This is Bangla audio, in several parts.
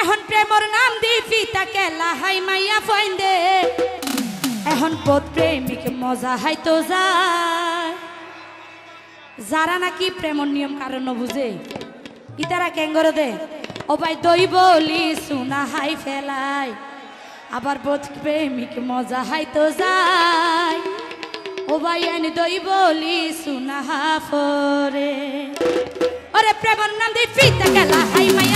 এখন প্রেমর নাম দি পিতা কেলা, হাই মাইয়া দে। এখন পদ প্রেমিক, মজা হাইতো যায়। যারা নাকি প্রেমর নিয়ম কারণ বুঝে ইতারা কেঙ্গর দে। ও ভাই দই বলি, সুনা হাই ফেলাই। আবার বোধ প্রেমিক, মজা হাইতো যায়। ও ভাই আনি দই বলি, সুনা হাফরে। ওরে প্রেমর নাম দি পিতা কেলা, হাই মাইয়া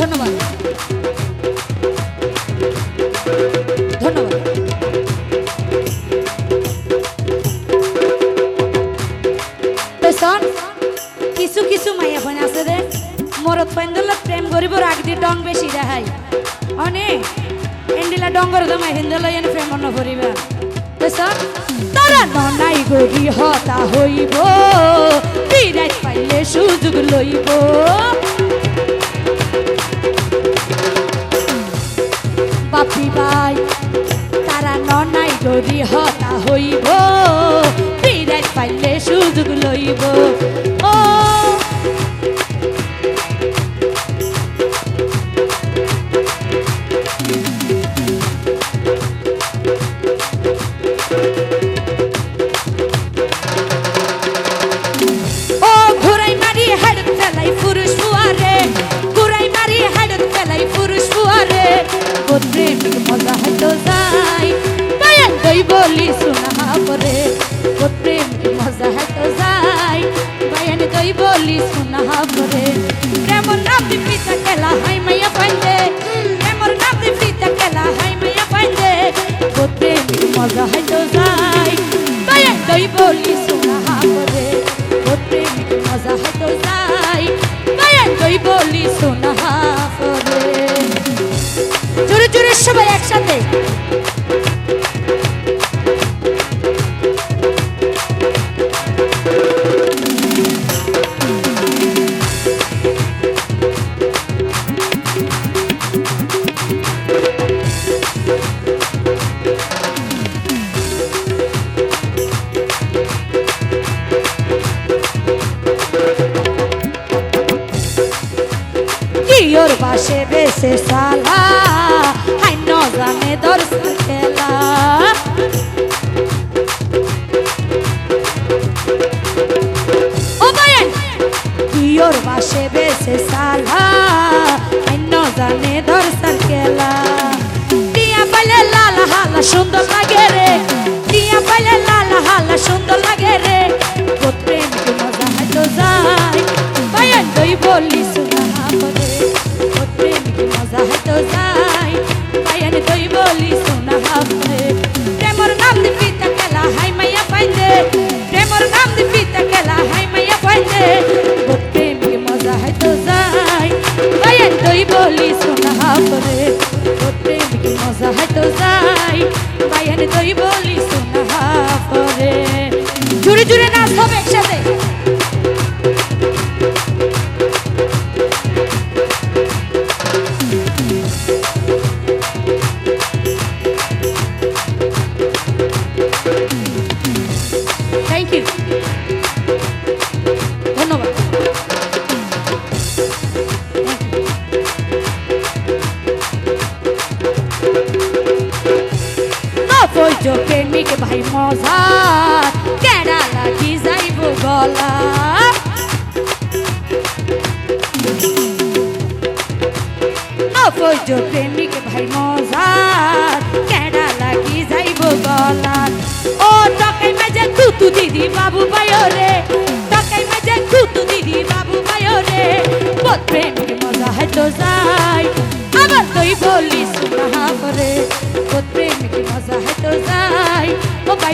ধন্যবাদ। ধন্যবাদ। কিছু কিছু মাইয়া ফোন আছে রে। মরত পাইন্দল প্রেম করিব রাগ দি ডং বেশি দেখাই অনেক এন্ডিলা ডঙ্গর দমাই হিন্দল এনে প্রেম অন্য করিবা। শোন, তারা ননাই গরি হতা হইব। বিরাট পাইলে সুযোগ লইব। বাপি ভাই তারা ননাই যদি হতা হইব বিরাট পাইলে সুযোগ লইব। প্রেমিক মজা হয়তো যাই। বায়ান দই বলি শোনা পরে বোধ প্রেমিক মজা হয়তো যাই। বায়ান দই বলি শোনা পরে প্রেমর নাম পিতা কেলা হাই মাইয়া পাইন্দে প্রেমর নাম পিতা কেলা হাই মাইয়া পাইন্দে বোধ প্রেমিক মজা হয়তো যাই। বায়ান দই বলি শোনা পরে বোধ প্রেমিক মজা হয়তো যাই। বায়ান দই বলি শোনা জোরে জোরে সবাই একসাথে কিওর বাসে বেসে সালা হাই বেসে সালা ন জানে দর্শন খেলা। টিয়া পাইলে লাল হালা সুন্দর লাগে রে। টিয়া পাইলে লাল হালা সুন্দর লাগে রে। বলি শোনা পরে বোধ প্রেমিক মজা হয়তো যায় বায়ান দই বলি শোনা পরে জুড়ে জুড়ে নাচ হবে নবৈজ প্রেমিক ভাই মজা, কেডা লাগি যাইব গলা? নবৈজ প্রেমিক ভাই মজা, কেডা লাগি যাইব গলা? ও টকাই মাঝে তুতু দিদি বাবু পায়ো রে টকাই মাঝে তুতু দিদি বাবু পায়ো রে বোধ প্রেমিক মজা হয়তো যাই, আবার তুই বলি